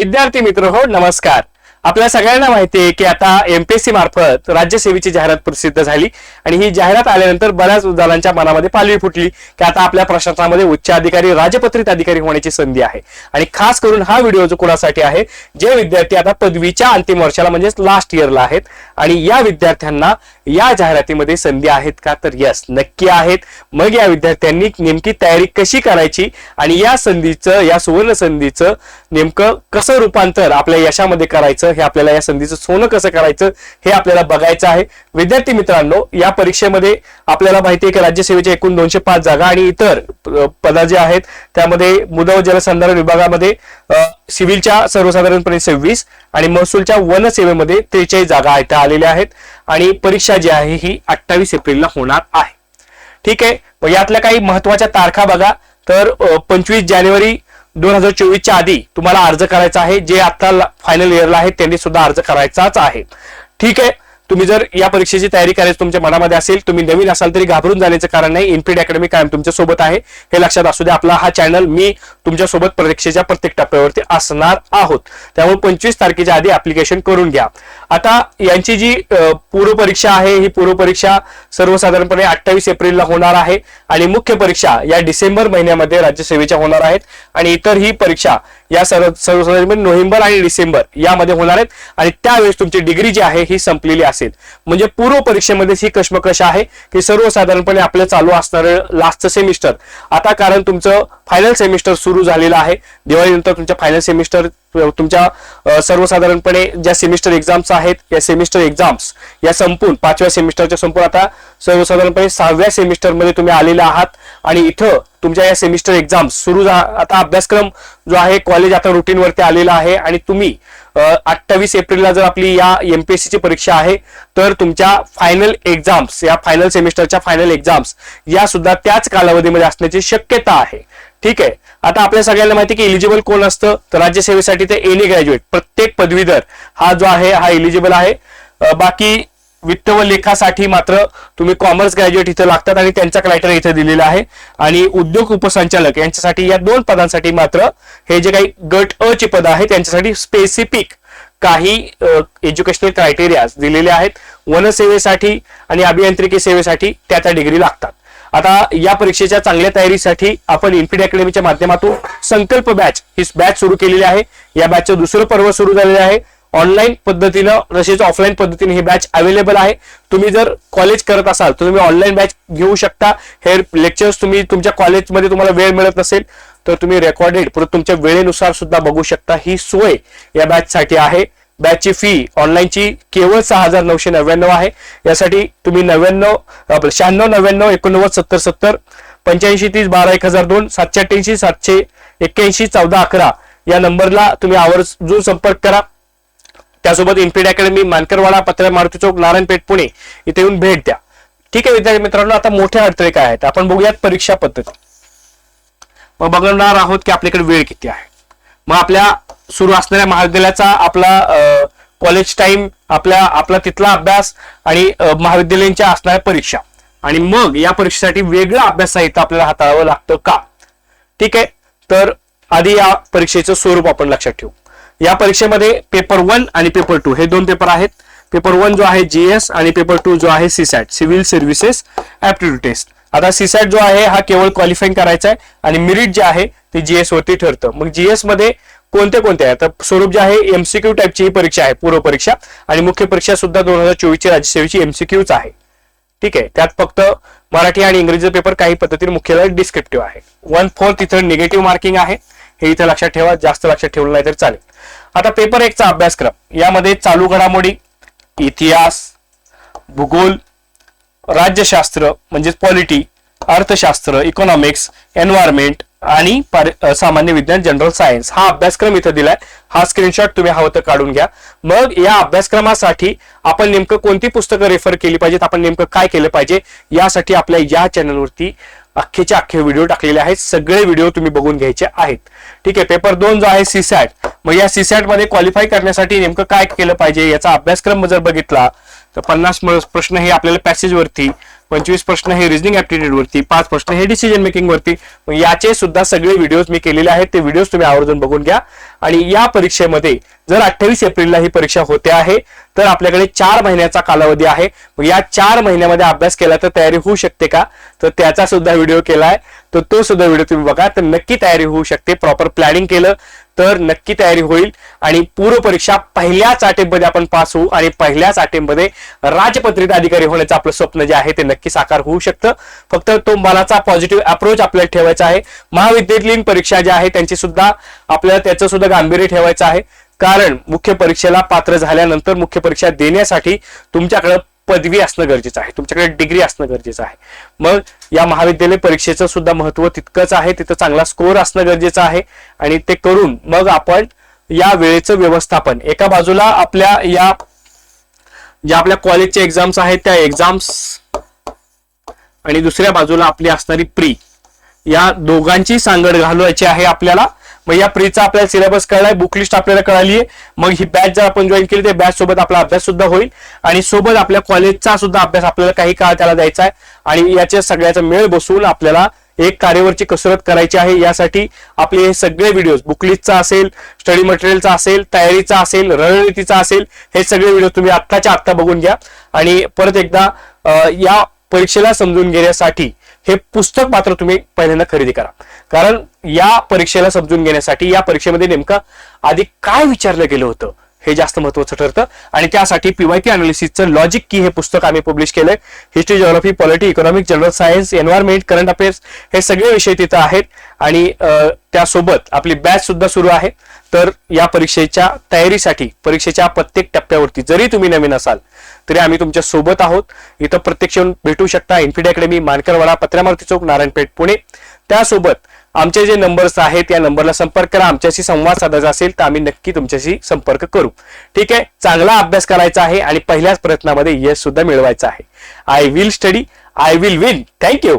विद्यार्थी मित्र हो नमस्कार. आपल्या सगळ्यांना माहिती आहे की आता एमपीएससी मार्फत राज्यसेवेची जाहिरात प्रसिद्ध झाली आणि ही जाहिरात आल्यानंतर बऱ्याच उदाहरणांच्या मनामध्ये पालवी फुटली की आता आपल्या प्रशासनामध्ये उच्च अधिकारी राजपत्रित अधिकारी होण्याची संधी आहे. आणि खास करून हा व्हिडिओ जो कोणासाठी आहे जे विद्यार्थी आता पदवीच्या अंतिम वर्षाला म्हणजेच लास्ट इयरला आहेत. आणि या विद्यार्थ्यांना या जाहिरातीमध्ये संधी आहेत का? तर यस नक्की आहेत. मग या विद्यार्थ्यांनी नेमकी तयारी कशी करायची आणि या संधीचं या सुवर्ण संधीचं नेमकं कसं रूपांतर आपल्या यशामध्ये करायचं हे आपल्याला या संधीचं सोनं कसं करायचं हे आपल्याला बघायचं आहे. विद्यार्थी मित्रांनो या परीक्षेमध्ये आपल्याला माहिती आहे की राज्यसेवेच्या एकूण दोनशे पाच जागा आणि इतर पदा जे आहेत त्यामध्ये मुद व जलसंधारण विभागामध्ये सिव्हिलच्या सर्वसाधारणपणे सव्वीस आणि महसूलच्या वनसेवेमध्ये त्रेचाळीस जागा इथे आलेल्या आहेत आणि परीक्षा जी आहे ही अठ्ठावीस एप्रिलला होणार आहे. ठीक आहे? मग यातल्या काही महत्त्वाच्या तारखा बघा. तर पंचवीस जानेवारी दोन हजार चोवीसच्या आधी तुम्हाला अर्ज करायचा आहे. जे आता फायनल इयरला आहेत त्यांनी सुद्धा अर्ज करायचाच आहे. ठीक आहे? तुम्ही जर या परीक्षेची तयारी करायची तुमच्या मनामध्ये असेल तुम्ही नवीन असाल तरी घाबरून जाण्याचं कारण नाही. इन्फिड अकॅडमी कायम तुमच्यासोबत आहे. हे लक्षात असू द्या आपला हा चॅनल मी तुमच्यासोबत परीक्षेच्या प्रत्येक टप्प्यावरती असणार आहोत. त्यामुळे पंचवीस तारखेच्या आधी अप्लिकेशन करून घ्या. आता यांची जी पूर्वपरीक्षा पूर्व परीक्षा आहे ही पूर्व परीक्षा सर्वसाधारणपणे अठ्ठावीस एप्रिलला होणार आहे आणि मुख्य परीक्षा या डिसेंबर महिन्यामध्ये राज्यसेवेच्या होणार आहेत आणि इतर ही परीक्षा या सर्व सर्वसाधारणपणे नोव्हेंबर आणि डिसेंबर यामध्ये होणार आहेत आणि त्यावेळेस तुमची डिग्री जी आहे ही संपलेली असेल. म्हणजे पूर्व परीक्षेमध्ये ही कश्मकश आहे की सर्वसाधारणपणे आपलं चालू असणारं लास्टचं सेमिस्टर आता कारण तुमचं फायनल सेमिस्टर सुरू झालेलं आहे. दिवाळीनंतर तुमच्या फायनल सेमिस्टर तुमच्या सर्वसाधारणपणे ज्या सेमिस्टर एक्झाम्स आहेत या सेमिस्टर एक्झाम्स या संपून पाचव्या सेमिस्टरच्या संपून आता सर्वसाधारणपणे सहाव्या सेमिस्टरमध्ये तुम्ही आलेले आहात आणि इथं तुमच्या या सेमिस्टर एक्झाम्स सुरू आता अभ्यासक्रम जो आहे कॉलेज आता रुटीनवरती आलेला आहे आणि तुम्ही अठ्ठावीस एप्रिलला जर आपली या एमपीएससी ची परीक्षा आहे तर तुमच्या फायनल एक्झाम्स या फायनल सेमिस्टरच्या फायनल एक्झाम्स या सुद्धा त्याच कालावधीमध्ये असण्याची शक्यता आहे. ठीक आहे. आता आपल्या सगळ्यांना माहिती की एलिजिबल कोण असतं? तर राज्यसेवेसाठी ते एनी ग्रॅज्युएट प्रत्येक पदवीधर हा जो आहे हा एलिजिबल आहे. बाकी वित्त व लेखासाठी मात्र तुम्ही कॉमर्स ग्रॅज्युएट इथं लागतात आणि त्यांचा क्रायटेरिया इथे दिलेला आहे. आणि उद्योग उपसंचालक यांच्यासाठी या दोन पदांसाठी मात्र हे जे काही गट अ ची पद आहे त्यांच्यासाठी स्पेसिफिक काही एज्युकेशनल क्रायटेरिया दिलेले आहेत. वनसेवेसाठी आणि अभियांत्रिकी सेवेसाठी त्या त्या डिग्री लागतात. आता या परीक्षेच्या चांगल्या तयारीसाठी आपण इन्फिड अकॅडमीच्या माध्यमातून संकल्प बॅच ही बॅच सुरू केलेली आहे. या बॅचचं दुसरं पर्व सुरू झालेलं आहे. ऑनलाईन पद्धतीनं तसेच ऑफलाईन पद्धतीने ही बॅच अवेलेबल आहे. तुम्ही जर कॉलेज करत असाल तर तुम्ही ऑनलाईन बॅच घेऊ शकता. हे लेक्चर्स तुम्ही तुमच्या कॉलेजमध्ये तुम्हाला वेळ मिळत नसेल तर तुम्ही रेकॉर्डेड परत तुमच्या वेळेनुसार सुद्धा बघू शकता. ही सोय या बॅचसाठी आहे. बॅचची फी ऑनलाईनची केवळ सहा हजार नऊशे नव्याण्णव आहे. यासाठी तुम्ही नव्याण्णव आपलं शहाण्णव नव्याण्णव एकोणनव्वद सत्तर सत्तर पंच्याऐंशी तीस बारा एक हजार दोन सातशे अठ्ठ्याऐंशी सातशे एक्क्याऐंशी चौदा अकरा या नंबरला तुम्ही आवर्जून संपर्क करा. त्यासोबत इन्फिड अकॅडमी मानकरवाडा पत्र मारुती चौक नारायणपेठ पुणे इथे येऊन भेट द्या. ठीक आहे विद्यार्थी मित्रांनो आता मोठ्या अडथळे काय आहेत? आपण बघूयात परीक्षा पद्धती. मग बघणार आहोत की आपल्याकडे वेळ किती आहे. मग आपल्या सुरू असणाऱ्या महाविद्यालयाचा आपला कॉलेज टाइम आपल्या आपला तिथला अभ्यास आणि महाविद्यालयांच्या असणाऱ्या परीक्षा. आणि मग या परीक्षेसाठी वेगळं अभ्यास साहित्य आपल्याला हाताळावं लागतं का? ठीक आहे? तर आधी या परीक्षेचं स्वरूप आपण लक्षात ठेवू. या परीक्षेमध्ये पेपर वन आणि पेपर टू हे दोन पेपर आहेत. पेपर वन जो आहे जीएस आणि पेपर टू जो आहे CSAT civil services aptitude test आता सीसॅट जो आहे हा केवळ क्वालिफाईंग करायचा आहे आणि मेरिट जे आहे ते जीएस वरती ठरतं. मग जीएसमध्ये कोणत्या कोणत्या आहे तर स्वरूप जे आहे एमसीक्यू टाईपची ही परीक्षा आहे पूर्व परीक्षा. आणि मुख्य परीक्षा सुद्धा दोन हजार चोवीसची राज्यसेवेची एमसीक्यूच आहे. ठीक आहे? त्यात फक्त मराठी आणि इंग्रजीचा पेपर काही पद्धतीने मुख्यालय डिस्क्रिप्टिव्ह आहे. वन फोर्थ इथं निगेटिव्ह मार्किंग आहे. हे इथं लक्षात ठेवा जास्त लक्षात ठेवलं नाही तर चालेल. आता पेपर एकचा अभ्यासक्रम. यामध्ये चालू घडामोडी इतिहास भूगोल राज्यशास्त्र म्हणजेच पॉलिटी अर्थशास्त्र इकॉनॉमिक्स एन्व्हायरमेंट आणि सामान्य विज्ञान जनरल सायन्स हा अभ्यासक्रम इथं दिलाय. हा स्क्रीनशॉट तुम्ही हवं तर काढून घ्या. मग या अभ्यासक्रमासाठी आपण नेमकं कोणती पुस्तकं रेफर केली पाहिजेत आपण नेमकं काय केलं पाहिजे यासाठी आपल्या या चॅनलवरती अख्खेचे अख्खे व्हिडिओ टाकलेले आहेत. सगळे व्हिडिओ तुम्ही बघून घ्यायचे आहेत. ठीक आहे पेपर दोन जो आहे सीसॅट मग या सीसॅटमध्ये क्वालिफाय करण्यासाठी नेमकं काय केलं पाहिजे याचा अभ्यासक्रम जर बघितला तर पन्नास प्रश्न हे आपल्याला पॅसेज वरती पंचवीस प्रश्न हे रिजनिंग ऍप्टिट्यूड वरती पाच प्रश्न हे डिसिजन मेकिंग वरती. मग याचे सुद्धा सगळे व्हिडिओज मी केलेले आहेत. ते व्हिडिओज तुम्ही आवर्जून बघून घ्या. आणि या परीक्षेमध्ये जर अठ्ठावीस एप्रिलला ही परीक्षा होते आहे तर आपल्याकडे चार महिन्याचा कालावधी आहे. मग या चार महिन्यामध्ये अभ्यास केला तर तयारी होऊ शकते का? तर त्याचा सुद्धा व्हिडिओ केलाय. तर तो सुद्धा व्हिडिओ तुम्ही बघा. तर नक्की तयारी होऊ शकते. प्रॉपर प्लॅनिंग केलं तर नक्की तयारी होईल. आणि पूर्व परीक्षा पहिल्याच अटेम्पमध्ये आपण पास होऊ. आणि पहिल्याच अटेम्पमध्ये राजपत्रित अधिकारी होण्याचं आपलं स्वप्न जे आहे ते नक्की साकार होऊ शकतं. फक्त तो मलाचा पॉझिटिव्ह अप्रोच आपल्याला ठेवायचा आहे. महाविद्यालयीन परीक्षा ज्या आहे त्यांची सुद्धा आपल्याला त्याचं सुद्धा गांभीर्य ठेवायचं आहे. कारण मुख्य परीक्षेला पात्र झाल्यानंतर मुख्य परीक्षा देण्यासाठी तुमच्याकडे पदवी असणं गरजेचं आहे. तुमच्याकडे डिग्री असणं गरजेचं आहे. मग या महाविद्यालय परीक्षेचं सुद्धा महत्त्व तितकंच आहे. तिथं चांगला स्कोअर असणं गरजेचं आहे. आणि ते करून मग आपण या वेळेचं व्यवस्थापन. एका बाजूला आपल्या या ज्या आपल्या कॉलेजच्या एक्झाम्स आहेत त्या एक्झाम्स आणि दुसऱ्या बाजूला आपली असणारी प्री. या दोघांची सांगड घालवायची आहे आपल्याला. मग या प्रीचा आपल्याला सिलेबस कळलाय बुक लिस्ट आपल्याला कळाली आहे मग ही बॅच जर आपण जॉईन केली तर बॅच सोबत आपला अभ्यास सुद्धा होईल. आणि सोबत आपल्या कॉलेजचा सुद्धा अभ्यास आपल्याला काही काळ त्याला द्यायचा आहे. आणि याच्या सगळ्याचा मेळ बसवून आपल्याला एक कार्यवरची कसरत करायची आहे. यासाठी आपले हे सगळे व्हिडिओज बुकलिस्टचा असेल स्टडी मटेरियलचा असेल तयारीचा असेल रणनीतीचा असेल हे सगळे व्हिडिओ तुम्ही आत्ताच्या आत्ता बघून घ्या. आणि परत एकदा या परीक्षेला समजून घेण्यासाठी हे पुस्तक मात्र तुम्ही पहिल्यांदा खरेदी करा. कारण या परीक्षेला समजून घेण्यासाठी या परीक्षेमध्ये नेमकं आधी काय विचारलं गेलं होतं? हे जास्त महत्वाचं ठरतं. आणि त्यासाठी पीवायपी अनालिसिसचं लॉजिक की हे पुस्तक आम्ही पब्लिश केलंय. History geography polity economic general science environment current affairs हे सगळे विषय तिथं आहेत. आणि त्यासोबत आपली बॅच सुद्धा सुरू आहे. तर या परीक्षेच्या तयारीसाठी परीक्षेच्या प्रत्येक टप्प्यावरती जरी तुम्ही नवीन असाल तरी आम्ही तुमच्यासोबत आहोत. इथं प्रत्यक्ष येऊन भेटू शकता. इन्फिड अकॅडमी मानकरवाडा पत्र्यामारुती चौक नारायणपेठ पुणे. त्यासोबत आमचे जे नंबर्स आहेत या नंबरला संपर्क करा. आमच्याशी संवाद साधायचा असेल तर आम्ही नक्की तुमच्याशी संपर्क करू. ठीक आहे? चांगला अभ्यास करायचा आहे आणि पहिल्याच प्रयत्नामध्ये यश सुद्धा मिळवायचा आहे. I will study I will win thank you